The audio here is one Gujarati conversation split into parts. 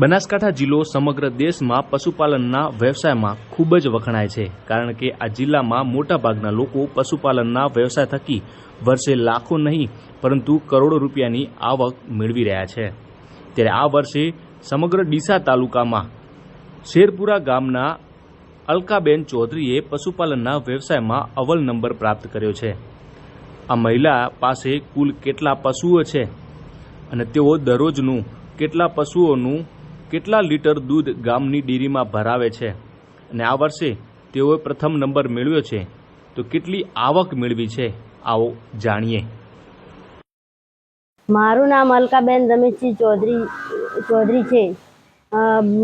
બનાસકાંઠા જિલ્લો સમગ્ર દેશમાં પશુપાલનના વ્યવસાયમાં ખૂબ જ વખણાય છે. કારણ કે આ જિલ્લામાં મોટાભાગના લોકો પશુપાલનના વ્યવસાય થકી વર્ષે લાખો નહીં, પરંતુ કરોડો રૂપિયાની આવક મેળવી રહ્યા છે. ત્યારે આ વર્ષે સમગ્ર ડીસા તાલુકામાં શેરપુરા ગામના અલકાબેન ચૌધરીએ પશુપાલનના વ્યવસાયમાં અવ્વલ નંબર પ્રાપ્ત કર્યો છે. આ મહિલા પાસે કુલ કેટલા પશુઓ છે? અને તેઓ દરરોજનું કેટલા પશુઓનું કેટલા લીટર દૂધ ગામની ડેરીમાં ભરાવે છે? અને આ વર્ષે તેઓએ પ્રથમ નંબર મેળવ્યો છે. તો કેટલી આવક મેળવી છે? આવો જાણીએ. મારું નામ અલકાબેન રમેશજી ચૌધરી ચૌધરી છે.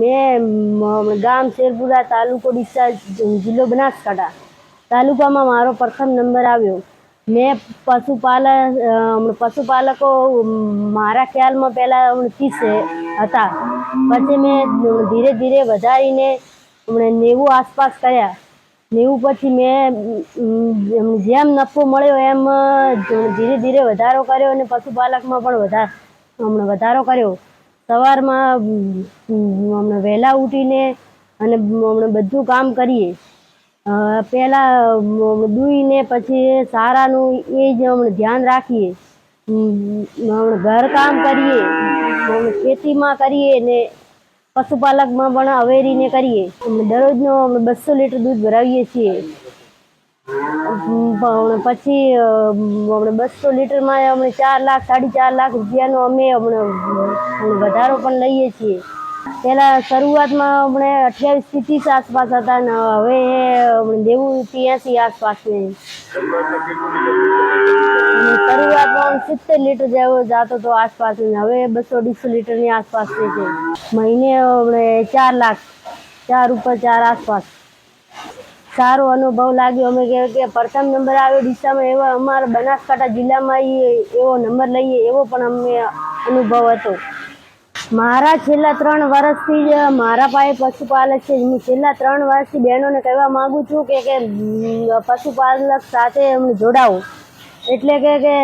મેં ગામ શેરપુરા તાલુકો ડિસ્ચાર્જ જિલ્લો બનાસકાંઠા તાલુકામાં મારો પ્રથમ નંબર આવ્યો. મેં પશુપાલન પશુપાલકો મારા ખ્યાલમાં પહેલાં ત્રીસ હતા. પછી મેં ધીરે ધીરે વધારીને હમણાં નેવું આસપાસ કર્યા. નેવું પછી મેં જેમ નફો મળ્યો એમ ધીરે ધીરે વધારો કર્યો અને પશુપાલકમાં પણ વધાર હમણાં વધારો કર્યો. સવારમાં હમણાં વહેલા ઉઠીને અને હમણાં બધું કામ કરીએ. પહેલાં દૂઈને પછી સારાનું એ જ હમણાં ધ્યાન રાખીએ. ઘરકામ કરીએ ખેતીમાં કરીએ ને પશુપાલકમાં પણ અવેરીને કરીએ. દરરોજનો અમે બસો લીટર દૂધ ભરાવીએ છીએ. પછી હમણે બસો લીટરમાં અમે ચાર લાખ, સાડી ચાર લાખ રૂપિયાનો અમે હમણાં વધારો પણ લઈએ છીએ. પહેલાં શરૂઆતમાં અઠ્યાવીસ અઠ્યાવીસથી ત્રીસ આસપાસ હતા ને હવે નેવું ત્યાંસી આસપાસ ને શરૂઆતમાં સિત્તેર લીટર જેવો જતો હતો આસપાસ હવે બસો અઢીસો લીટરની આસપાસ છે મહિને હમણે ચાર લાખ, ચાર ઉપર ચાર આસપાસ. સારો અનુભવ લાગ્યો. અમે કે કે પ્રથમ નંબર આવ્યો ડીસામાં એવા અમારા બનાસકાંઠા જિલ્લામાં એવો નંબર લઈએ એવો પણ અમને અનુભવ હતો. મારા છેલ્લા ત્રણ વર્ષથી જ મારા પાસે પશુપાલક છે. હું છેલ્લા ત્રણ વર્ષથી બહેનોને કહેવા માગું છું કે કે પશુપાલક સાથે અમને જોડાવો. એટલે કે કે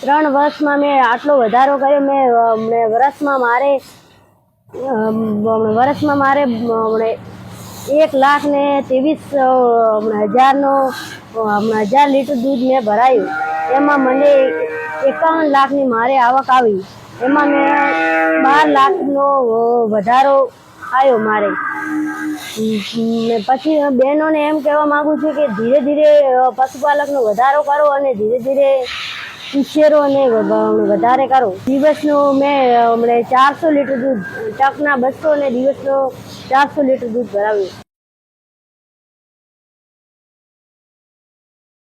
ત્રણ વર્ષમાં મેં આટલો વધારો કર્યો. મેં, અમને વર્ષમાં મારે વર્ષમાં મારે એક લાખ ને ત્રેવીસ હજારનો હજાર લીટર દૂધ મેં ભરાયું. એમાં મને એકાવન લાખની મારે આવક આવી. એમાં મેં બાર લાખનો વધારો આવ્યો મારે. પછી બહેનોને એમ કહેવા માગું છું કે ધીરે ધીરે પશુપાલકનો વધારો કરો અને ધીરે ધીરે ઉછેરો વધારે કરો. દિવસનું મેં હમણાં ચારસો લીટર દૂધ, ટકના બસો ને દિવસનો ચારસો લીટર દૂધ ભરાવ્યું.